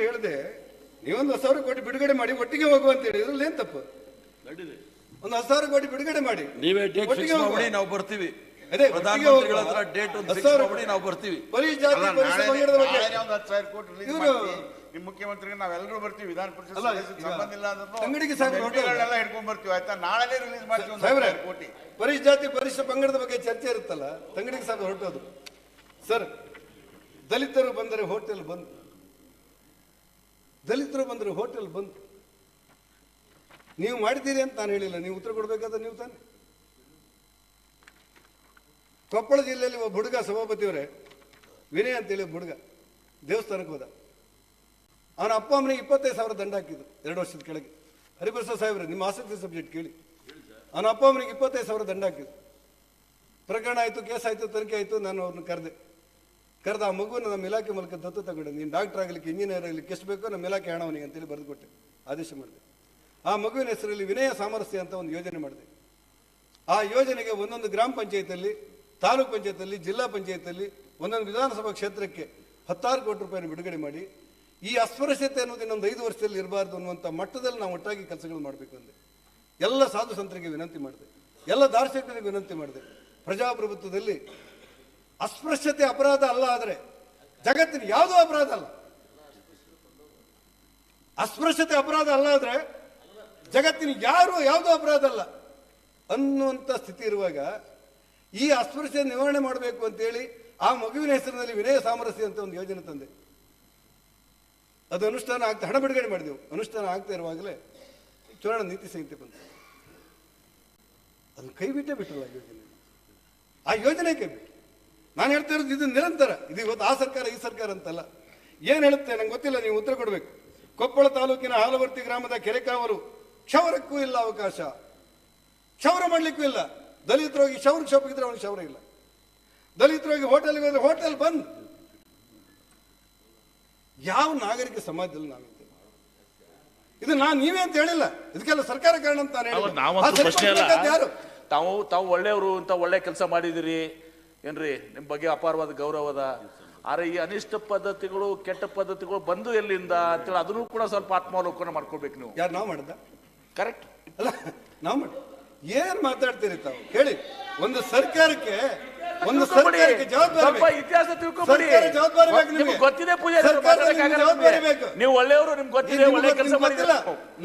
ಮಾತಾಡೋದು ಹೇಳಿದೆ ನೀವೊಂದು ಹತ್ತು ಸಾವಿರ ಕೋಟಿ ಬಿಡುಗಡೆ ಮಾಡಿ ಒಟ್ಟಿಗೆ ಹೋಗು ಅಂತ ಹೇಳಿ. ಇದ್ರಲ್ಲಿ ಏನ್ ತಪ್ಪು? ಒಂದು ಹತ್ತು ಸಾವಿರ ಕೋಟಿ ಬಿಡುಗಡೆ ಮಾಡಿ. ನೀವೇ ಡೇಟ್ ಫಿಕ್ಸ್ ಮಾಡಿ ನಾವು ಬರ್ತೀವಿ. ಅದೇ, ಪ್ರಧಾನಮಂತ್ರಿಗಳ ಹತ್ರ ಡೇಟ್ ಒಂದು ಫಿಕ್ಸ್ ಮಾಡಿ ನಾವು ಬರ್ತೀವಿ. ಬರೀ ಜಾತಿ ಪಂಗಡದ ಬಗ್ಗೆ. ಒಂದು ಹತ್ತು ಸಾವಿರ ಕೋಟಿ ರಿಲೀಸ್ ಮಾಡಿ. ನಿಮ್ಮ ಮುಖ್ಯಮಂತ್ರಿಗೆ ನಾವೆಲ್ಲರೂ ಬರ್ತೀವಿ ವಿಧಾನ ಪರಿಷತ್ ಸಂಬಂಧ ಇಲ್ಲ ಹೊರಟೋದು. MP ಹಿಡ್ಕೊಂಡ್ ಬರ್ತೀವಿ ಆಯ್ತಾ? ನಾಳೆ ರಿಲೀಸ್ ಮಾಡ್ತೀವಿ ಒಂದು ಸಾವಿರ ಕೋಟಿ. ಪರಿಷ್ ಜಾತಿ ಪರಿಶಿಷ್ಟ ಪಂಗಡದ ಬಗ್ಗೆ ಚರ್ಚೆ ಇರುತ್ತಲ್ಲ ತಂಗಡಿಗೆ ಸಾಕು ಹೊರಟೋದು. ಸರ್ ದಲಿತರು ಬಂದರೆ ಹೋಟೆಲ್ ಬಂದ್ ದಲಿತರು ಬಂದರು ಹೋಟೆಲ್ ಬಂದು ನೀವು ಮಾಡಿದ್ದೀರಿ ಅಂತ ನಾನು ಹೇಳಿಲ್ಲ. ನೀವು ಉತ್ತರ ಕೊಡಬೇಕಾದ ನೀವು ತಾನೆ. ಕೊಪ್ಪಳ ಜಿಲ್ಲೆಯಲ್ಲಿ ಒಬ್ಬ ಹುಡುಗ ಸಭಾಪತಿಯವರೇ, ವಿನಯ್ ಅಂತೇಳಿ ಒಬ್ಬ ಹುಡುಗ, ದೇವಸ್ಥಾನಕ್ಕೆ ಹೋದ. ಅವನ ಅಪ್ಪ ಅಮ್ಮನಿಗೆ ಇಪ್ಪತ್ತೈದು ಸಾವಿರ ದಂಡ ಹಾಕಿದ್ರು, ಎರಡು ವರ್ಷದ ಕೆಳಗೆ. ಹರಿಪ್ರಸಾದ್ ಸಾಹೇಬ್ರೆ, ನಿಮ್ಮ ಆಸಕ್ತಿ ಸಬ್ಜೆಕ್ಟ್ ಕೇಳಿ. ಅವನ ಅಪ್ಪ ಅಮ್ಮನಿಗೆ ಇಪ್ಪತ್ತೈದು ಸಾವಿರ ದಂಡ ಹಾಕಿದ್ರು. ಪ್ರಕರಣ ಆಯಿತು, ಕೇಸ್ ಆಯಿತು, ತನಿಖೆ ಆಯಿತು, ನಾನು ಅವ್ರನ್ನ ಕರೆದೆ. ಕರೆದ ಆ ಮಗುವನ್ನು ನಮ್ಮ ಇಲಾಖೆ ಮೂಲಕ ದತ್ತು ತಗೊಂಡೆ ನೀನು ಡಾಕ್ಟರ್ ಆಗಲಿಕ್ಕೆ ಇಂಜಿನಿಯರ್ ಆಗಲಿಕ್ಕೆ ಎಷ್ಟು ಬೇಕೋ ನಮ್ಮ ಇಲಾಖೆ ಹಣ ಅವನಿಗೆ ಅಂತೇಳಿ ಬರೆದು ಕೊಟ್ಟೆ ಆದೇಶ ಮಾಡಿದೆ. ಆ ಮಗುವಿನ ಹೆಸರಲ್ಲಿ ವಿನಯ ಸಾಮರಸ್ಯ ಅಂತ ಒಂದು ಯೋಜನೆ ಮಾಡಿದೆ. ಆ ಯೋಜನೆಗೆ ಒಂದೊಂದು ಗ್ರಾಮ ಪಂಚಾಯತಲ್ಲಿ ತಾಲೂಕು ಪಂಚಾಯತಲ್ಲಿ ಜಿಲ್ಲಾ ಪಂಚಾಯತಲ್ಲಿ ಒಂದೊಂದು ವಿಧಾನಸಭಾ ಕ್ಷೇತ್ರಕ್ಕೆ ಹತ್ತಾರು ಕೋಟಿ ರೂಪಾಯಿ ಬಿಡುಗಡೆ ಮಾಡಿ, ಈ ಅಸ್ಪೃಶ್ಯತೆ ಅನ್ನೋದು ಇನ್ನೊಂದು ಐದು ವರ್ಷದಲ್ಲಿ ಇರಬಾರ್ದು ಅನ್ನುವಂಥ ಮಟ್ಟದಲ್ಲಿ ನಾವು ಒಟ್ಟಾಗಿ ಕೆಲಸಗಳು ಮಾಡಬೇಕು ಅಂದೆ. ಎಲ್ಲ ಸಾಧು ಸಂತರಿಗೆ ವಿನಂತಿ ಮಾಡಿದೆ. ಎಲ್ಲ ದಾರ್ಶನಿಕರಿಗೆ ವಿನಂತಿ ಮಾಡಿದೆ. ಪ್ರಜಾಪ್ರಭುತ್ವದಲ್ಲಿ ಅಸ್ಪೃಶ್ಯತೆ ಅಪರಾಧ ಅಲ್ಲ ಆದರೆ ಜಗತ್ತಿನ ಯಾವುದೂ ಅಪರಾಧ ಅಲ್ಲ. ಅಸ್ಪೃಶ್ಯತೆ ಅಪರಾಧ ಅಲ್ಲ ಆದರೆ ಜಗತ್ತಿನ ಯಾರು ಯಾವುದೂ ಅಪರಾಧ ಅಲ್ಲ. ಅನ್ನುವಂಥ ಸ್ಥಿತಿ ಇರುವಾಗ ಈ ಅಸ್ಪೃಶ್ಯತೆ ನಿವಾರಣೆ ಮಾಡಬೇಕು ಅಂತೇಳಿ ಆ ಮಗುವಿನ ಹೆಸರಿನಲ್ಲಿ ವಿನಯ ಸಾಮರಸ್ಯ ಅಂತ ಒಂದು ಯೋಜನೆ ತಂದೆ. ಅದು ಅನುಷ್ಠಾನ ಆಗ್ತಾ ಹಣ ಬಿಡುಗಡೆ ಮಾಡಿದೆವು. ಅನುಷ್ಠಾನ ಆಗ್ತಾ ಇರುವಾಗಲೇ ಚುನಾವಣಾ ನೀತಿ ಸಂಹಿತೆ ಬಂತು. ಅದನ್ನು ಕೈ ಬಿಟ್ಟೇ ಬಿಟ್ಟರು ಆ ಯೋಜನೆ. ಆ ಯೋಜನೆ ಕೈ ಬಿಟ್ಟು ನಾನು ಹೇಳ್ತಾ ಇರೋದು ಇದು ನಿರಂತರ. ಇದು ಇವತ್ತು ಆ ಸರ್ಕಾರ ಈ ಸರ್ಕಾರ ಅಂತಲ್ಲ. ಏನು ಹೇಳುತ್ತೆ? ನಂಗೆ ಗೊತ್ತಿಲ್ಲ ನೀವು ಉತ್ತರ ಕೊಡಬೇಕು. ಕೊಪ್ಪಳ ತಾಲೂಕಿನ ಹಾಲವರ್ತಿ ಗ್ರಾಮದ ಕೆರೆಕಾವರು ಕ್ಷೌರಕ್ಕೂ ಇಲ್ಲ ಅವಕಾಶ. ಕ್ಷೌರ ಮಾಡಲಿಕ್ಕೂ ಇಲ್ಲ. ದಲಿತರೋಗಿ ಶೌರ್ ಶಾಪ್ ಇದ್ರೆ ಅವನಿಗೆ ಶೌರ ಇಲ್ಲ. ದಲಿತರೋಗಿ ಹೋಟೆಲ್ಗೆ ಹೋದ್ರೆ ಹೋಟೆಲ್ ಬಂದ್. ಯಾವ ನಾಗರಿಕ ಸಮಾಜದಲ್ಲಿ ನಾನು ಇದು ನಾನು ನೀವೇ ಅಂತ ಹೇಳಿಲ್ಲ. ಇದಕ್ಕೆಲ್ಲ ಸರ್ಕಾರ ಕಾರಣ ಅಂತ ನಾನು ಯಾರು? ತಾವು ತಾವು ಒಳ್ಳೆಯವರು ಅಂತ ಒಳ್ಳೆ ಕೆಲಸ ಮಾಡಿದಿರಿ ಏನ್ರಿ ನಿಮ್ಮ ಬಗ್ಗೆ ಅಪಾರವಾದ ಗೌರವದ ಆದ್ರೆ ಈ ಅನಿಷ್ಟ ಪದ್ಧತಿಗಳು ಕೆಟ್ಟ ಪದ್ಧತಿಗಳು ಬಂದು ಎಲ್ಲಿಂದ ಅಂತೇಳಿ ಅದನ್ನು ಕೂಡ ಸ್ವಲ್ಪ ಆತ್ಮಾವಲೋಕನ ಮಾಡ್ಕೋಬೇಕು ನೀವು. ಯಾರು ನಾವು ಮಾಡ್ದ? ಕರೆಕ್ಟ್ ಅಲ್ಲ ನಾವು ಮಾಡಿ ಏನ್ ಮಾತಾಡ್ತೀರಿ ತಾವು? ಹೇಳಿ. ಒಂದು ಸರ್ಕಾರಕ್ಕೆ ಒಂದು ಸರ್ಕಾರಕ್ಕೆ ಜವಾಬ್ದಾರಿ ಸ್ವಲ್ಪ ಬೇಕು. ಇತಿಹಾಸ ತಿಳ್ಕೊಬೇಡಿ. ಸರ್ಕಾರ ಜವಾಬ್ದಾರಿ ಬೇಕು ನಿಮ್ಗೆ. ನಿಮ್ಗೆ ಗೊತ್ತಿದೆ ಪೂಜೆ ಸರ್ಕಾರದ ನಿಮ್ಗೆ ಜವಾಬ್ದಾರಿ ಬೇಕು. ನೀವು ಒಳ್ಳೆಯವರು ನಿಮ್ಗೆ ಗೊತ್ತಿದೆ ಒಳ್ಳೆ ಕೆಲಸ ಮಾಡಿಲ್ಲ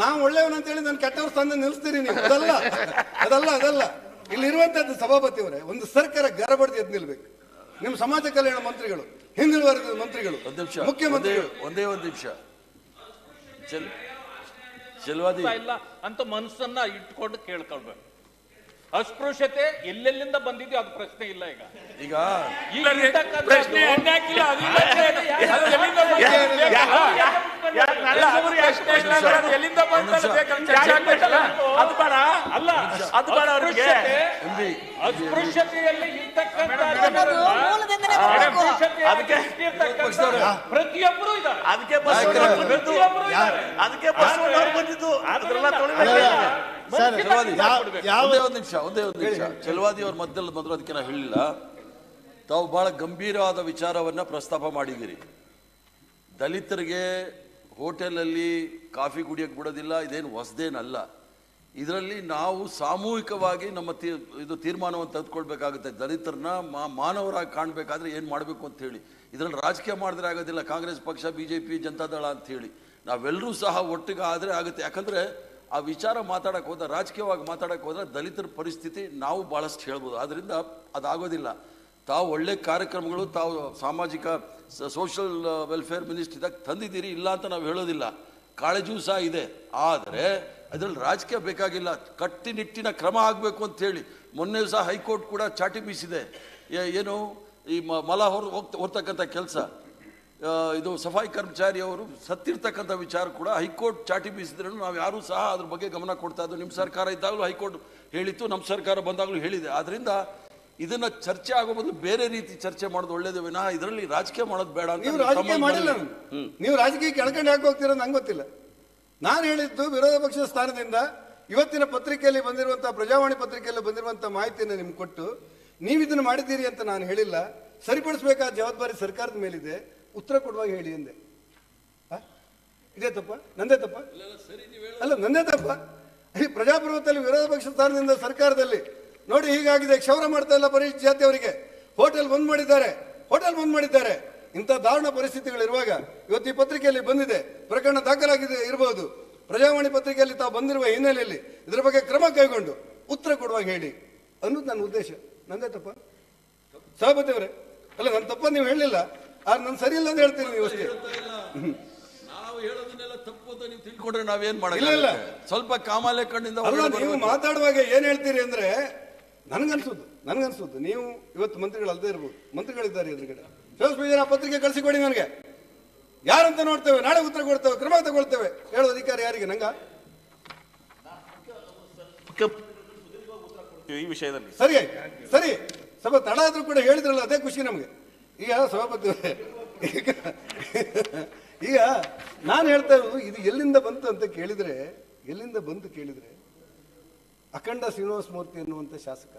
ನಾವು ಒಳ್ಳೆಯವನು ಅಂತ ಹೇಳಿ ನಾನು ಕೆಟ್ಟವ್ರ ಸ್ಥಾನ ನಿಲ್ಲಿಸ್ತೀರಿ ನೀವು. ಅದಲ್ಲ. ಅದಲ್ಲ ಅದಲ್ಲ. ಇಲ್ಲಿ ಇರುವಂತದ್ದು ಸಭಾಪತಿ ಅವರೇ ಒಂದು ಸರ್ಕಾರ ಗರಬಡ್ದು ಎದ್ದು ನಿಲ್ಬೇಕು. ನಿಮ್ಮ ಸಮಾಜ ಕಲ್ಯಾಣ ಮಂತ್ರಿಗಳು ಹಿಂದುಳಿದ ವರ್ಗದ ಮಂತ್ರಿಗಳು ಒಂದು ನಿಮಿಷ ಒಂದೇ ಮುಖ್ಯಮಂತ್ರಿಗಳು. ಒಂದೇ ಒಂದು ನಿಮಿಷ. ಚೆಲ್ ಚೆಲ್ವಾದಿ. ಇಲ್ಲ ಅಂತ ಮನಸ್ಸನ್ನ ಇಟ್ಕೊಂಡು ಕೇಳ್ಕೊಳ್ಬೇಕು. ಅಸ್ಪೃಶ್ಯತೆ ಎಲ್ಲೆಲ್ಲಿಂದ ಬಂದಿದ್ಯೋ ಅದು ಪ್ರಶ್ನೆ ಇಲ್ಲ ಈಗ. ಈಗ ಈಗ ಇರ್ತಕ್ಕಂಥದ್ದು- ಪ್ರಶ್ನೆ ಅನ್ಯಾಕಿಲ್ಲ, ಅದು ಇಲ್ಲ ಎಲ್ಲಿಂದ ಬಂದ ಪ್ರಶ್ನೆ ಇಲ್ಲ ಅಂದ್ರೆ ಅದು ಎಲ್ಲಿಂದ ಬಂತು ಅಂತ ಬೇಕಂತ ಚರ್ಚೆ ಆಗ್ಬೇಕಲ್ಲ? ಅದು ಬೇಡ. ಅಲ್ಲ ಅದು ಬೇಡ ಅವ್ರಿಗೆ. ಅಸ್ಪೃಶ್ಯತೆಯಲ್ಲಿ ಇರ್ತಕ್ಕಂಥ ಅದಕ್ಕೆ ಪ್ರತಿಯೊಬ್ಬರು ಇದ್ದಾರೆ. ಅದಕ್ಕೆ ಇದ್ದಾರೆ. ಅದಕ್ಕೆ ಬಸವಣ್ಣವ್ರು ಬಂದಿದ್ದು. ಅದನ್ನೆಲ್ಲ ತೊಳಿಬೇಕು. ಚೆಲ್ವಾದಿ ಯಾವ- ಒಂದು ನಿಮಿಷ ಒಂದೇ ಒಂದು ನಿಮಿಷ. ಚೆಲುವಾದಿ ಅವ್ರ ಮಧ್ಯದಲ್ಲಿ ಮೊದಲು ಅದಕ್ಕೆ ನಾವು ಹೇಳಿಲ್ಲ ತಾವು ಬಹಳ ಗಂಭೀರವಾದ ವಿಚಾರವನ್ನ ಪ್ರಸ್ತಾಪ ಮಾಡಿದ್ದೀರಿ. ದಲಿತರಿಗೆ ಹೋಟೆಲಲ್ಲಿ ಕಾಫಿ ಕುಡಿಯಕ್ ಬಿಡೋದಿಲ್ಲ ಇದೇನು ಹೊಸದೇನಲ್ಲ. ಇದರಲ್ಲಿ ನಾವು ಸಾಮೂಹಿಕವಾಗಿ ನಮ್ಮ ತೀ, ಇದು ತೀರ್ಮಾನವನ್ನು ತೆಗೆದುಕೊಳ್ಬೇಕಾಗುತ್ತೆ. ದಲಿತರನ್ನ ಮಾ, ಮಾನವರಾಗಿ ಕಾಣಬೇಕಾದ್ರೆ ಏನು ಮಾಡಬೇಕು ಅಂತ ಹೇಳಿ. ಇದರಲ್ಲಿ ರಾಜಕೀಯ ಮಾಡಿದ್ರೆ ಆಗೋದಿಲ್ಲ. ಕಾಂಗ್ರೆಸ್ ಪಕ್ಷ ಬಿ ಜೆ ಪಿ ಜನತಾದಳ ಅಂಥೇಳಿ ನಾವೆಲ್ಲರೂ ಸಹ ಒಟ್ಟಿಗೆ ಆದರೆ ಆಗುತ್ತೆ. ಯಾಕಂದರೆ ಆ ವಿಚಾರ ಮಾತಾಡಕ್ಕೆ ಹೋದ ರಾಜಕೀಯವಾಗಿ ಮಾತಾಡಕ್ಕೆ ಹೋದ್ರೆ ದಲಿತರ ಪರಿಸ್ಥಿತಿ ನಾವು ಭಾಳಷ್ಟು ಹೇಳ್ಬೋದು. ಆದ್ದರಿಂದ ಅದಾಗೋದಿಲ್ಲ. ತಾವು ಒಳ್ಳೆ ಕಾರ್ಯಕ್ರಮಗಳು, ತಾವು ಸಾಮಾಜಿಕ ಸೋಷಲ್ ವೆಲ್ಫೇರ್ ಮಿನಿಸ್ಟ್ರಿದಾಗ ತಂದಿದ್ದೀರಿ, ಇಲ್ಲ ಅಂತ ನಾವು ಹೇಳೋದಿಲ್ಲ. ಕಾಳಜಿಯೂ ಸಹ ಇದೆ. ಆದರೆ ಅದರಲ್ಲಿ ರಾಜಕೀಯ ಬೇಕಾಗಿಲ್ಲ. ಕಟ್ಟಿನಿಟ್ಟಿನ ಕ್ರಮ ಆಗಬೇಕು ಅಂತ ಹೇಳಿ. ಮೊನ್ನೆ ಸಹ ಹೈಕೋರ್ಟ್ ಕೂಡ ಚಾಟಿ ಬೀಸಿದೆ. ಏನು ಈ ಮ- ಮಲ ಹೊರ ಹೋಗ್ತಾ ಹೊರ್ತಕ್ಕಂಥ ಕೆಲಸ. ಇದು ಸಫಾಯಿ ಕರ್ಮಚಾರಿ ಅವರು ಸತ್ತಿರ್ತಕ್ಕಂಥ ವಿಚಾರ ಕೂಡ ಹೈಕೋರ್ಟ್ ಚಾಟಿ ಬೀಸಿದ್ರು ನಾವು ಯಾರೂ ಸಹ ಅದ್ರ ಬಗ್ಗೆ ಗಮನ ಕೊಡ್ತಾ ಇದ್ದು ನಿಮ್ಮ ಸರ್ಕಾರ ಇದ್ದಾಗಲೂ ಹೈಕೋರ್ಟ್ ಹೇಳಿತ್ತು ನಮ್ಮ ಸರ್ಕಾರ ಬಂದಾಗಲೂ ಹೇಳಿದೆ. ಆದ್ದರಿಂದ ಇದನ್ನ ಚರ್ಚೆ ಆಗೋ ಬದಲು ಬೇರೆ ರೀತಿ ಚರ್ಚೆ ಮಾಡೋದು ಒಳ್ಳೇದು ವಿನಃ ಇದರಲ್ಲಿ ರಾಜಕೀಯ ಮಾಡೋದು ಬೇಡ ನೀವು ರಾಜಕೀಯ ಮಾಡಿಲ್ಲ. ನೀವು ರಾಜಕೀಯ ಕೆಳ್ಕೊಂಡು ಯಾಕೆ ಹೋಗ್ತೀರ ನಂಗೆ ಗೊತ್ತಿಲ್ಲ. ನಾನು ಹೇಳಿದ್ದು ವಿರೋಧ ಪಕ್ಷದ ಸ್ಥಾನದಿಂದ ಇವತ್ತಿನ ಪತ್ರಿಕೆಯಲ್ಲಿ ಬಂದಿರುವಂತಹ, ಪ್ರಜಾವಾಣಿ ಪತ್ರಿಕೆಯಲ್ಲಿ ಬಂದಿರುವಂತಹ ಮಾಹಿತಿಯನ್ನು ನಿಮ್ಗೆ ಕೊಟ್ಟು, ನೀವು ಇದನ್ನು ಮಾಡಿದ್ದೀರಿ ಅಂತ ನಾನು ಹೇಳಿಲ್ಲ. ಸರಿಪಡಿಸಬೇಕಾದ ಜವಾಬ್ದಾರಿ ಸರ್ಕಾರದ ಮೇಲಿದೆ. ಉತ್ತರ ಕೊಡುವಾಗ ಹೇಳಿ ಎಂದೆ? ಇದೇ ತಪ್ಪ? ನಂದೇ ತಪ್ಪ? ಅಲ್ಲ, ನಂದೇ ತಪ್ಪ? ಈ ಪ್ರಜಾಪ್ರಭುತ್ವದಲ್ಲಿ ವಿರೋಧ ಪಕ್ಷ ಸ್ಥಾನದಿಂದ ಸರ್ಕಾರದಲ್ಲಿ. ನೋಡಿ, ಹೀಗಾಗಿದೆ. ಕ್ಷೌರ ಮಾಡ್ತಾ ಇಲ್ಲ ಜಾತಿ ಅವರಿಗೆ. ಹೋಟೆಲ್ ಬಂದ್ ಮಾಡಿದ್ದಾರೆ. ಹೋಟೆಲ್ ಬಂದ್ ಮಾಡಿದ್ದಾರೆ. ಇಂಥ ದಾರುಣ ಪರಿಸ್ಥಿತಿಗಳಿರುವಾಗ ಇವತ್ತು ಈ ಪತ್ರಿಕೆಯಲ್ಲಿ ಬಂದಿದೆ. ಪ್ರಕರಣ ದಾಖಲಾಗಿದೆ ಇರಬಹುದು ಪ್ರಜಾವಾಣಿ ಪತ್ರಿಕೆಯಲ್ಲಿ ತಾವು ಬಂದಿರುವ ಹಿನ್ನೆಲೆಯಲ್ಲಿ ಇದರ ಬಗ್ಗೆ ಕ್ರಮ ಕೈಗೊಂಡು ಉತ್ತರ ಕೊಡುವಾಗ ಹೇಳಿ. ಅನ್ನೋದು ನನ್ನ ಉದ್ದೇಶ. ನಂದೇ ತಪ್ಪ ಸಭಾಪತಿ ಅವರೇ. ಅಲ್ಲ ನನ್ನ ತಪ್ಪ ನೀವು ಹೇಳಲಿಲ್ಲ. ಆದ್ರೆ ನಾನು ಸರಿ ಇಲ್ಲ ಅಂತ ಹೇಳ್ತೀನಿ ನೀವು ಅಷ್ಟೇ. ನಾವು ಹೇಳೋದನ್ನೆಲ್ಲ ತಪ್ಪು ಅಂತ ನೀವು ತಿಳ್ಕೊಂಡ್ರೆ ನಾವೇನ್ ಇಲ್ಲ, ಇಲ್ಲ. ಮಾಡಲ್ಲ ಸ್ವಲ್ಪ ಕಾಮಾಲೆ ಕಣ್ಣಿಂದ ಅಲ್ಲ ನೀವು ಮಾತಾಡುವಾಗ ಏನ್ ಹೇಳ್ತೀರಿ ಅಂದ್ರೆ ನನಗನ್ಸುದು ನನಗನ್ಸುದು. ನೀವು ಇವತ್ತು ಮಂತ್ರಿಗಳು ಅಲ್ಲದೆ ಇರ್ಬೋದು. ಮಂತ್ರಿಗಳಿದ್ದಾರೆ ಎದುರುಗಡೆ. ಶಿವಸ್ಪೀಜನ ಪತ್ರಿಕೆ ಕಳಿಸಿಕೊಡಿ ನನಗೆ. ಯಾರಂತ ನೋಡ್ತೇವೆ ನಾಳೆ ಉತ್ತರ ಕೊಡ್ತೇವೆ ಕ್ರಮ ತಗೊಳ್ತೇವೆ ಹೇಳೋ ಅಧಿಕಾರಿ ಯಾರಿಗೆ ನಂಗ? ಈ ವಿಷಯದಲ್ಲಿ. ಸರಿ ಸರಿ. ಸ್ವಲ್ಪ ತಡ ಆದ್ರೂ ಕೂಡ ಹೇಳಿದ್ರಲ್ಲ ಅದೇ ಖುಷಿ ನಮಗೆ. ಈಗ ಸಭಾಪತಿ ಈಗ ನಾನು ಹೇಳ್ತಾ ಇರೋದು ಇದು ಎಲ್ಲಿಂದ ಬಂತು ಅಂತ ಕೇಳಿದ್ರೆ ಎಲ್ಲಿಂದ ಬಂತು ಕೇಳಿದ್ರೆ ಅಖಂಡ ಶ್ರೀನಿವಾಸ ಮೂರ್ತಿ ಎನ್ನುವಂಥ ಶಾಸಕ.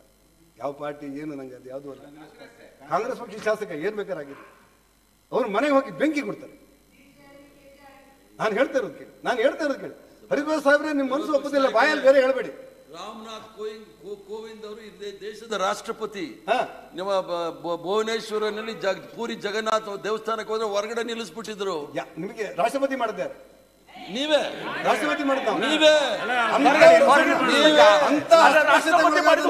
ಯಾವ ಪಾರ್ಟಿ ಏನು ನಂಗೆ ಅದು ಯಾವುದು ಅಲ್ಲ. ಕಾಂಗ್ರೆಸ್ ಪಕ್ಷ ಶಾಸಕ ಏನು ಬೇಕಾರಾಗಿದೆ ಅವ್ರ ಮನೆಗೆ ಹೋಗಿ ಬೆಂಕಿ ಕೊಡ್ತಾರೆ. ನಾನು ಹೇಳ್ತಾ ಇರೋದು ಕೇಳಿ ನಾನು ಹೇಳ್ತಾ ಇರೋದು ಕೇಳಿ. ಹರಿಭಾಸ್ ಸಾಹೇಬ್ರೆ ನಿಮ್ಮ ಮನಸ್ಸು ಒಪ್ಪುದಿಲ್ಲ ಬಾಯಲ್ಲಿ ಬೇರೆ ಹೇಳಬೇಡಿ. ರಾಮನಾಥ್ ಕೋವಿಂದ್ ಕೋವಿಂದ್ ಅವರು ಇಲ್ಲಿ ದೇಶದ ರಾಷ್ಟ್ರಪತಿ. ಹಾ. ನಿಮ್ಮ ಭುವನೇಶ್ವರನಲ್ಲಿ ಪೂರಿ ಜಗನ್ನಾಥ ದೇವಸ್ಥಾನಕ್ಕೆ ಹೋದ್ರೆ ಹೊರಗಡೆ ನಿಲ್ಲಿಸ್ಬಿಟ್ಟಿದ್ರು. ನಿಮಗೆ ರಾಷ್ಟ್ರಪತಿ ಮಾಡಿದ್ದಾರೆ. ನೀವೇ. ರಾಷ್ಟ್ರಪತಿ ಮಾಡಿದ ನೀವೇ. ಅಂತ ಮಾಡಿದ್ದು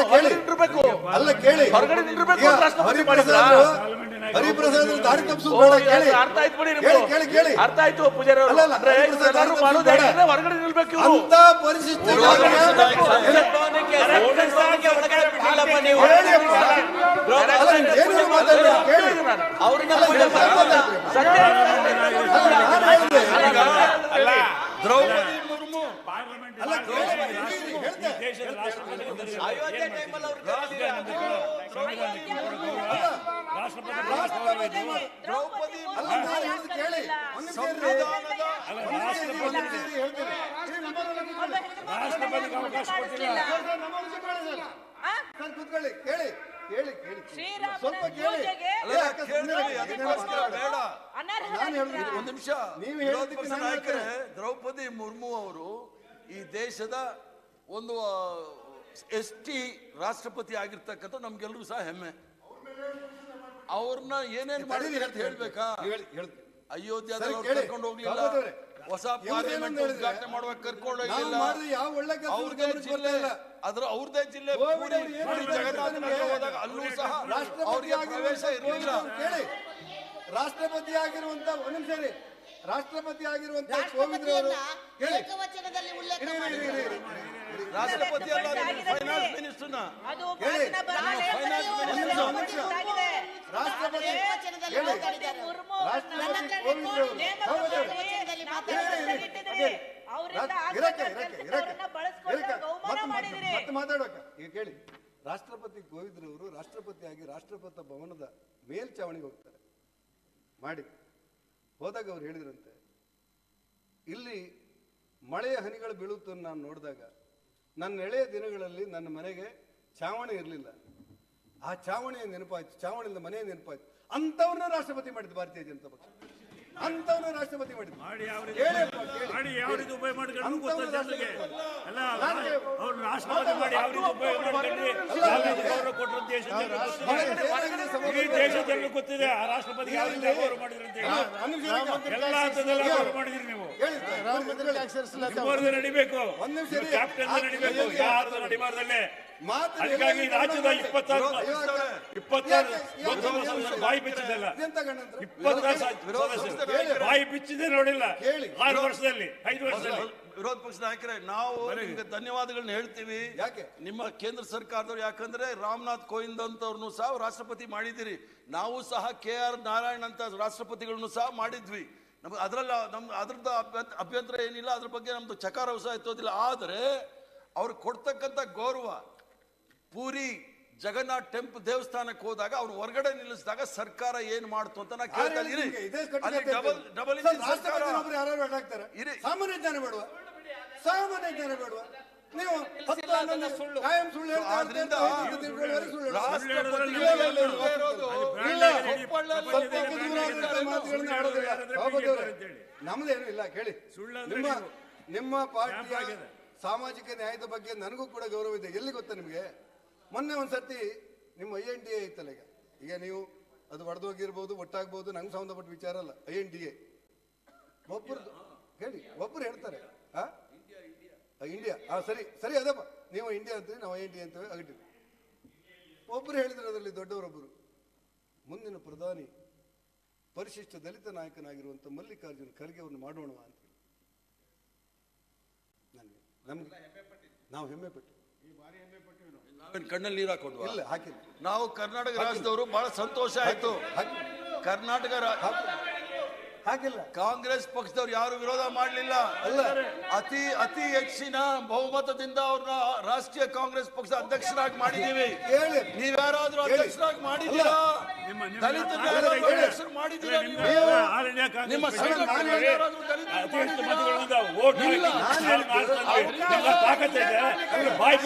ಹೊರಗಡೆ ನಿಂದಿರ್ಬೇಕು ಅಲ್ಲ ಕೇಳಿ. ಹೊರಗಡೆ ನಿಂದಿರ್ಬೇಕು ರಾಷ್ಟ್ರಪತಿ ಮಾಡಿದ್ರಾ? ಹರಿಪ್ರಸಾದ್ ದಾರಿ ತಪ್ಪಿಸೋದು ಬೇಡ ಕೇಳಿ. ಅರ್ಥ ಆಯ್ತು ಬಿಡಿ ಕೇಳಿ. ಕೇಳಿ ಕೇಳಿ. ಅರ್ಥ ಆಯ್ತು ಪೂಜಾರಿ ಅವರು ಅಲ್ಲ, ದಾರಿ ಮಾಡೋದು ಹೊರಗಡೆ ನಿಲ್ಬೇಕು ಇವರು? ಅಂತ ಪರಿಶಿಷ್ಟ ಅಪ್ಪ. ಅಲ್ಲ, ನೀವು. ಮಾತಾಡ್ತೀರಿ? ಕೇಳಿ ದ್ರೌಪದಿ ಮುರ್ಮು ಅಲ್ಲ, ಕೇಳಿ, ಕೇಳಿ, ಹೇಳ್ತೆ. ದ್ರೌಪದಿ ಅಲ್ಲ, ನಾನು ಹೇಳೋದು ಕೇಳಿ ಒಂದು ನಿಮಿಷ ಇರ್ರಿ. ಒಂದು ನಿಮಿಷ ಇರ್ರಿ, ಒಂದು ನಿಮಿಷ ಇರ್ರಿ, ಸರ್. ಕೂತ್ಕೊಳ್ಳಿ. ಕೇಳಿ. ಸ್ವಲ್ಪ ಒಂದು ನಿಮಿಷ. ನೀವು ನಾಯಕರೇ ದ್ರೌಪದಿ ಮುರ್ಮು ಅವರು ಈ ದೇಶದ ಒಂದು ಎಸ್ ಟಿ ರಾಷ್ಟ್ರಪತಿ ಆಗಿರ್ತಕ್ಕಂಥ ನಮ್ಗೆಲ್ರಿಗೂ ಸಹ ಹೆಮ್ಮೆ. ಅವ್ರನ್ನ ಏನೇನ್ ಮಾಡಿದ್ರಿ ಅಂತ ಹೇಳ್ಬೇಕಾ ಅಯೋಧ್ಯದಲ್ಲಿ. ಕರ್ಕೊಂಡು ಹೋಗ್ಲಿಲ್ಲ ಹೊಸ ಪಾರ್ಲಿಮೆಂಟ್ ಉದ್ಘಾಟನೆ ಮಾಡುವಾಗ ಕರ್ಕೊಂಡು ಹೋಗಿಲ್ಲ ಅವ್ರದೇ ಜಿಲ್ಲೆ. ಅದ್ರ ಅವ್ರದೇ ಜಿಲ್ಲೆ ಪೂರಿ ಜಗನ್ನಾಥ ಹೋದಾಗ ಅಲ್ಲೂ ಸಹ ಅವ್ರಿಗೆ ಪ್ರವೇಶ ಆಗಿರುವಂತ ಇರಲಿಲ್ಲ ಕೇಳಿ ರಾಷ್ಟ್ರಪತಿ ಆಗಿರುವಂತ ಒಂದ್ ನಿಮಿಷ ರೀ ರಾಷ್ಟ್ರಪತಿ ಆಗಿರುವಂತ ಕೋವಿಂದ್ ಅವರು ರಾಷ್ಟ್ರಪತಿಯನ್ನ ಉಲ್ಲೇಖ ಇರಿ, ಇರಿ, ಮಾಡಿದ್ರು. ಇರಿ, ಇರಿ, ಇರಿ. ರಾಷ್ಟ್ರಪತಿ ಅಲ್ಲ ಫೈನಾನ್ಸ್ ಮಿನಿಸ್ಟರ್ನ ಹೇಳಿ. Finance minister. ರಾಷ್ಟ್ರಪತಿ ಮಾತಾಡುವಾಗ ಈಗ ಕೇಳಿ. ರಾಷ್ಟ್ರಪತಿ ಆಗಿ ರಾಷ್ಟ್ರಪತಿಯಾಗಿ ರಾಷ್ಟ್ರಪತಿ ಭವನದ ಮೇಲ್ಚಾವಣಿಗೆ ಹೋಗ್ತಾರೆ. ಮಾಡಿ. ಹೋದಾಗ ಅವ್ರು ಹೇಳಿದ್ರಂತೆ ಇಲ್ಲಿ ಮಳೆಯ ಹನಿಗಳು ಬೀಳುತ್ತನ್ನು ನಾನು ನೋಡಿದಾಗ ನನ್ನ ಎಳೆಯ ದಿನಗಳಲ್ಲಿ ನನ್ನ ಮನೆಗೆ ಚಾವಣಿ ಇರಲಿಲ್ಲ. ಆ ಚಾವಣಿಯ ನೆನಪಾಯ್ತು ಚಾವಣಿಯಿಂದ ಮನೆಯ ನೆನಪಾಯ್ತು. ಅಂಥವ್ರನ್ನ ರಾಷ್ಟ್ರಪತಿ ಮಾಡಿದ್ದು ಭಾರತೀಯ ಜನತಾ ಪಕ್ಷ. ಅಂಥವ್ರನ್ನ ರಾಷ್ಟ್ರಪತಿ ಮಾಡಿ ಕೇಳಿಯಪ್ಪ, ಕೇಳಿ. ಮಾಡಿ ಯಾವ ರೀತಿ ಉಪಯೋಗ ಮಾಡ್ಕೊಂಡು ಅಂಥವ್ರನ್ನ ಗೊತ್ತಾ ಜನರಿಗೆ? ರಾಷ್ಟ್ರಪತಿ ಅಲ್ಲ ಅವ್ರು ರಾಷ್ಟ್ರಪತಿ ಮಾಡಿ ಯಾವ ರೀತಿ ಉಪಯೋಗ ಮಾಡ್ಕೊಂಡ್ರಿ ಯಾವ ರೀತಿ ಗೌರವ ಕೊಟ್ಟರು ದೇಶ ಗೊತ್ತಿದೆ ಇಡೀ ದೇಶ ಜನರಿಗೆ ಗೊತ್ತಿದೆ ಆ ರಾಷ್ಟ್ರಪತಿ ಯಾವ ರೀತಿ ಗೌರವ ಮಾಡಿದ್ರು ಅಂತ ಹೇಳಿ. ಎಲ್ಲ ಹಂತದಲ್ಲ ಗೌರವ ಮಾಡಿದ್ರಿ ನೀವು? ನಡಿಬೇಕು. ಕ್ಯಾಪ್ಟನ್. ಯಾರ್ದು ನಡಿಬಾರ್ದಲ್ಲೇ? ಅದಕ್ಕಾಗಿ ರಾಜ್ಯದ. ಇಪ್ಪತ್ತಾರು ಇಪ್ಪತ್ತಾರು ಬಾಯಿ ಬಿಚ್ಚಿದ್ದಲ್ಲ? ಇಪ್ಪತ್ತಾರು ವಿರೋಧ ಸದಸ್ಯರು. ಬಾಯಿ ಬಿಚ್ಚಿದೆ ನೋಡಿಲ್ಲ. ಕೇಳಿ. ಆರು ವರ್ಷದಲ್ಲಿ ಐದು ವರ್ಷದಲ್ಲಿ. ವಿರೋಧ ಪಕ್ಷ ನಾಯಕರೇ ನಾವು ನಿಮಗೆ ಧನ್ಯವಾದಗಳನ್ನ ಹೇಳ್ತೀವಿ. ಯಾಕೆ? ನಿಮ್ಮ ಕೇಂದ್ರ ಸರ್ಕಾರದವ್ರು ಯಾಕಂದ್ರೆ ರಾಮನಾಥ್ ಕೋವಿಂದ್ ಅಂತವ್ರನ್ನು ಸಹ ರಾಷ್ಟ್ರಪತಿ ಮಾಡಿದ್ದೀರಿ. ನಾವು ಸಹ ಕೆ ಆರ್ ನಾರಾಯಣ್ ಅಂತ ರಾಷ್ಟ್ರಪತಿಗಳನ್ನು ಸಹ ಮಾಡಿದ್ವಿ. ನಮ್ಗೆ ಅದರಲ್ಲ ನಮ್ ಅದ್ರದ್ದು ಅಭ್ಯಂತ- ಅಭ್ಯಂತರ ಏನಿಲ್ಲ ಅದ್ರ ಬಗ್ಗೆ ನಮ್ದು ಚಕಾರ ಸಹ ಎತ್ತೋದಿಲ್ಲ. ಆದರೆ ಅವ್ರು ಕೊಡ್ತಕ್ಕಂಥ ಗೌರವ ಪೂರಿ ಜಗನ್ನಾಥ್ ಟೆಂಪಲ್ ದೇವಸ್ಥಾನಕ್ಕೆ ಹೋದಾಗ ಅವ್ರು ಹೊರಗಡೆ ನಿಲ್ಲಿಸಿದಾಗ ಸರ್ಕಾರ ಏನ್ ಮಾಡ್ತು ಅಂತ ನಾ ಕೇಳ್ತಾ ಇದ್ದೀನಿ. ಅಲ್ಲಿ ಡಬಲ್ ಡಬಲ್ ಇಂಜಿನ್ ಸರ್ಕಾರ ಇರಿ. ಸಾಮಾನ್ಯ ಜ್ಞಾನ ಬೇಡುವ? ಸಾಮಾನ್ಯ ಜ್ಞಾನ ಬೇಡುವ? ನೀವು ಹತ್ತು ಹನ್ನೊಂದು ಸುಳ್ಳು. ಕಾಯಂ ಹೇಳ್ತಾ ಆದ್ರಿಂದ ಮಾತುಗಳನ್ನ ಆಡೋದಿಲ್ಲ. ನಮ್ದೇನು ಇಲ್ಲ ಕೇಳಿ. ನಿಮ್ಮ ನಿಮ್ಮ ಪಾರ್ಟಿಯ ಸಾಮಾಜಿಕ ನ್ಯಾಯದ ಬಗ್ಗೆ ನನಗೂ ಕೂಡ ಗೌರವ ಇದೆ. ಎಲ್ಲಿ ಗೊತ್ತಾ ನಿಮಗೆ? ಮೊನ್ನೆ ಒಂದ್ಸರ್ತಿ ನಿಮ್ಮ ಐ ಎನ್ ಡಿ ಎ ಇತ್ತಲ್ಲ ಈಗ. ಈಗ ನೀವು ಅದು ಒಡೆದೋಗಿರ್ಬೋದು ಒಟ್ಟಾಗ್ಬೋದು ನಂಗೆ ಸಂಬಂಧಪಟ್ಟ ವಿಚಾರ ಅಲ್ಲ ಐ ಎನ್ ಡಿ ಎ ಒಬ್ಬರು ಹೇಳಿ ಒಬ್ಬರು ಹೇಳ್ತಾರೆ. ಇಂಡಿಯಾ ಆ ಸರಿ ಸರಿ ಅದಪ್ಪ. ನೀವು ಇಂಡಿಯಾ ಅಂತೀವಿ ನಾವು ಐ ಎನ್ ಡಿ ಅಂತೇವೆ ಅಗಟಿ ಒಬ್ಬರು ಹೇಳಿದ್ರು ಅದರಲ್ಲಿ ದೊಡ್ಡವರೊಬ್ಬರು ಮುಂದಿನ ಪ್ರಧಾನಿ ಪರಿಶಿಷ್ಟ ದಲಿತ ನಾಯಕನಾಗಿರುವಂಥ ಮಲ್ಲಿಕಾರ್ಜುನ ಖರ್ಗೆ ಅವ್ರನ್ನ ಮಾಡೋಣ ಅಂತ ನನಗೆ ನಮ್ಗೆ ನಾವು ಹೆಮ್ಮೆ ಪಟ್ಟು ನಾವೇನ್ ಕಣ್ಣಲ್ಲಿ ನೀರು ಹಾಕೊಂಡ್ವಾ ಇಲ್ಲ ಹಾಕಿಲ್ಲ. ನಾವು ಕರ್ನಾಟಕ ರಾಜ್ಯದವರು ಬಹಳ ಸಂತೋಷ ಆಯ್ತು. ಕರ್ನಾಟಕ ಹಾಗಿಲ್ಲ ಹಾಕಿಲ್ಲ. ಕಾಂಗ್ರೆಸ್ ಪಕ್ಷದವ್ರು ಯಾರು ವಿರೋಧ ಮಾಡಲಿಲ್ಲ. ಅಲ್ಲ. ಅತಿ ಅತಿ ಹೆಚ್ಚಿನ ಬಹುಮತದಿಂದ ಅವ್ರನ್ನ ರಾಷ್ಟ್ರೀಯ ಕಾಂಗ್ರೆಸ್ ಪಕ್ಷದ ಅಧ್ಯಕ್ಷರಾಗಿ ಮಾಡಿದೀವಿ. ಹೇಳಿ. ನೀವ್ಯಾರಾದ್ರೂ. ಅಧ್ಯಕ್ಷರಾಗಿ ಮಾಡಿದ್ದೀರಾ? ನಿಮ್ಮ- ನಿಮ್ಮ- ದಲಿತರ ಯಾರಾದ್ರೂ ಹೇಳಿ. ಅಧ್ಯಕ್ಷರು ಮಾಡಿದ್ದೀರಾ ನೀವು? ನಿಮ್ಮ ಪಕ್ಷ ಯಾರಾದ್ರೂ ಮಾಡಿದ್ದೀರಾ? ಇಲ್ಲ. ಬಾಯಿ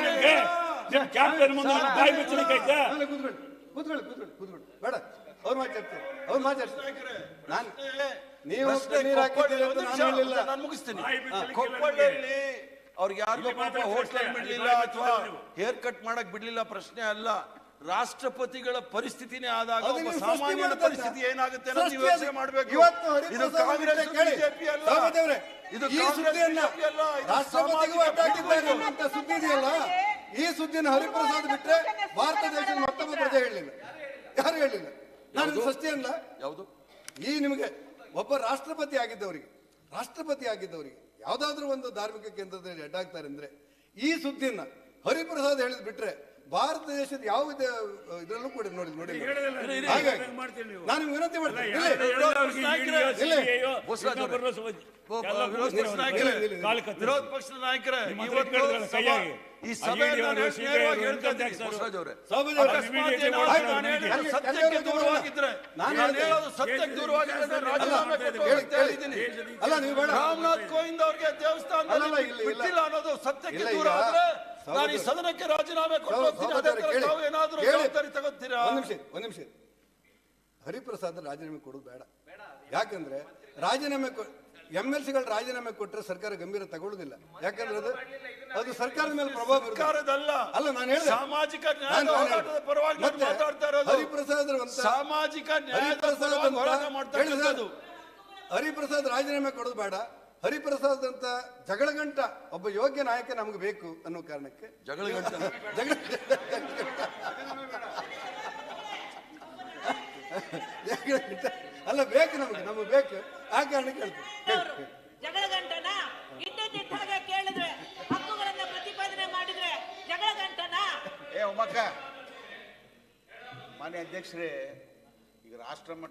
ನಿಮ್ಗೆ. ಕ್ಯಾಪ್ಟನ್ ಮುಂದೆ ಬಾಯಿ ಬಿಚ್ಚಲಿಕ್ಕೆ ಐತೆ ಅಲ್ಲ, ಕೂತ್ಕೊಳ್ಳಿ ಕೂತ್ಕೊಳ್ಳಿ ಕೂತ್ಕೊಳ್ಳಿ ಕೂತ್ಕೊಳ್ಳಿ. ಬೇಡ ಅವ್ರು ಮಾತಾಡ್ತಾರೆ ಅವ್ರು ಮಾತಾಡ್ತಾರೆ ನಾನು ನೀವು ಅಂತ ನಾನು ಮುಗಿಸ್ತೀನಿ. ಕೊಪ್ಪಳದಲ್ಲಿ ಅವ್ರಿಗೆ ಯಾರಿಗೋ ಪಾಪ ಹೋಟ್ಲಲ್ಲಿ ಬಿಡ್ಲಿಲ್ಲ ಅಥವಾ ಹೇರ್ ಕಟ್ ಮಾಡಕ್ ಬಿಡ್ಲಿಲ್ಲ ಪ್ರಶ್ನೆ ಅಲ್ಲ. ರಾಷ್ಟ್ರಪತಿಗಳ ಪರಿಸ್ಥಿತಿನೇ ಆದಾಗ ಒಬ್ಬ ಸಾಮಾನ್ಯನ ಪರಿಸ್ಥಿತಿ ಏನಾಗುತ್ತೆ ಅನ್ನೋದು ನೀವು ಯೋಚನೆ ಮಾಡಬೇಕು. ಇವತ್ತು ಇದು ಕಾಂಗ್ರೆಸ್ ಬಿಜೆಪಿ ಅಲ್ಲ. ಇದು ಈ ಕಾಂಗ್ರೆಸ್ ಸುದ್ದಿಯನ್ನ ಬಿಜೆಪಿ ಅಲ್ಲ. ರಾಷ್ಟ್ರಪತಿಗೂ ಅಡ್ಡಾಕಿದ್ದಾರೆ ಸುದ್ದಿ ಇದೆಯಲ್ಲ? ಈ ಸುದ್ದಿನ ಹರಿಪ್ರಸಾದ್ ಬಿಟ್ರೆ ಭಾರತ ದೇಶದ ಮತ್ತೊಬ್ಬ ಪ್ರಜೆ ಹೇಳಲಿಲ್ಲ. ಯಾರು ಹೇಳಿಲ್ಲ ನಾನು ಸೃಷ್ಟಿ ಅಲ್ಲ. ಯಾವುದು? ಈ ನಿಮಗೆ ಒಬ್ಬ ರಾಷ್ಟ್ರಪತಿ ಆಗಿದ್ದವರಿಗೆ ರಾಷ್ಟ್ರಪತಿ ಆಗಿದ್ದವರಿಗೆ ಯಾವ್ದಾದ್ರೂ ಒಂದು ಧಾರ್ಮಿಕ ಕೇಂದ್ರದಲ್ಲಿ ಅಡ್ಡಾಗ್ತಾರೆ ಅಂದ್ರೆ ಈ ಸುದ್ದಿಯನ್ನ ಹರಿಪ್ರಸಾದ್ ಹೇಳಿದ್ ಬಿಟ್ರೆ ಭಾರತ ದೇಶದ ಯಾವ ಇದರಲ್ಲೂ ಕೂಡ ನೋಡಿ ನೋಡಿ ಹಾಗಾಗಿ ನಾನು ವಿನಂತಿ ಮಾಡ್ತೇನೆ. ವಿರೋಧ ಪಕ್ಷದ ನಾಯಕರ ನಾಯಕರೇ, ಈ ಆ ಸಭೆಯಲ್ಲಿ ED ನಾನು ಅವರು, CBI ನೇರವಾಗಿ ಅವರು, ಹೇಳ್ತಾ income tax ಇದ್ದೀನಿ, ಅವರು. ಬಸವರಾಜ್ ಅವರೇ. ಸಹೋದರ ಅವರೇ, ಅಕಸ್ಮಾತ್ immediate ಏನಾದ್ರು ಆಗಿ ನಾನು ಹೇಳಿದ್ದು ಅಲ್ಲಿ ಸತ್ಯಕ್ಕೆ ಕಲ್ಯಾಣ ದೂರವಾಗಿದ್ರೆ ನಾನು ಹೇಳೋದು. ಸತ್ಯಕ್ಕೆ ದೂರವಾಗಿದ್ರೆ ರಾಜೀನಾಮೆ ಅಲ್ಲ ನೀವು ರಾಮನಾಥ್ ಕೋವಿಂದ್ ಅವ್ರಿಗೆ ದೇವಸ್ಥಾನದಲ್ಲಿ. ಬಿಟ್ಟಿಲ್ಲ ಅನ್ನೋದು ಸತ್ಯಕ್ಕೆ ದೂರ ಆದ್ರೆ ನಾನು ಈ ಸದನಕ್ಕೆ ರಾಜೀನಾಮೆ ಕೊಟ್ಟು ಹೋಗ್ತೀನಿ. ತಾವು ಏನಾದ್ರೂ. ಜವಾಬ್ದಾರಿ ತಗೋತೀರಾ? ಒಂದ್ ನಿಮಿಷ ಒಂದ್ ನಿಮಿಷ. ಹರಿಪ್ರಸಾದ್ ರಾಜೀನಾಮೆ ಕೊಡೋದು ಬೇಡ. ಯಾಕಂದ್ರೆ ರಾಜೀನಾಮೆ ಎಂ ಎಲ್ ಸಿಗಳು ರಾಜೀನಾಮೆ ಕೊಟ್ಟರೆ ಸರ್ಕಾರ ಗಂಭೀರ ತಗೊಳ್ಳೋದಿಲ್ಲ ಯಾಕಂದ್ರೆ ಅದು ಅದು ಸರ್ಕಾರದ ಮೇಲೆ ಪ್ರಭಾವ. ಸರ್ಕಾರದಲ್ಲ. ಅಲ್ಲ ನಾನು ಹೇಳಿದೆ. ಸಾಮಾಜಿಕ ನ್ಯಾಯದ ಹೋರಾಟದ ಪರವಾಗಿ ನಾನು ಮತ್ತೆ ಮಾತಾಡ್ತಾ ಇರೋದು. ಹರಿಪ್ರಸಾದ್ ಸಾಮಾಜಿಕ ನ್ಯಾಯದ ಹರಿಪ್ರಸಾದ್ ಪರವಾಗಿ ಹೋರಾಟ ಮಾಡ್ತಾ ಇರೋದು. ಹರಿಪ್ರಸಾದ್ ರಾಜೀನಾಮೆ ಕೊಡೋದು ಬೇಡ. ಹರಿಪ್ರಸಾದ್ ಅಂತ ಜಗಳಗಂಟ ಒಬ್ಬ ಯೋಗ್ಯ ನಾಯಕ ನಮ್ಗೆ ಬೇಕು ಅನ್ನೋ ಕಾರಣಕ್ಕೆ ಜಗಳ ಗಂಟೆ ಜಗಳ ಜಗಳಗಂಟ ಅಲ್ಲ ಬೇಕು ನಮಗೆ ನಮಗೆ ಬೇಕು. ಆ ಕಾರಣಕ್ಕೆ. ಜಗಳ ಗಂಟನ ಇದ್ದಕ್ಕಿದ್ದ ಕೇಳಿದ್ರೆ ಹಕ್ಕುಗಳನ್ನ ಪ್ರತಿಪಾದನೆ ಮಾಡಿದ್ರೆ ಜಗಳ ಗಂಟನ ಏ ಒಮ್ಮಕ್ಕ. ಮಾನ್ಯ ಅಧ್ಯಕ್ಷರೇ ಈಗ ರಾಷ್ಟ್ರ ಮಟ್ಟ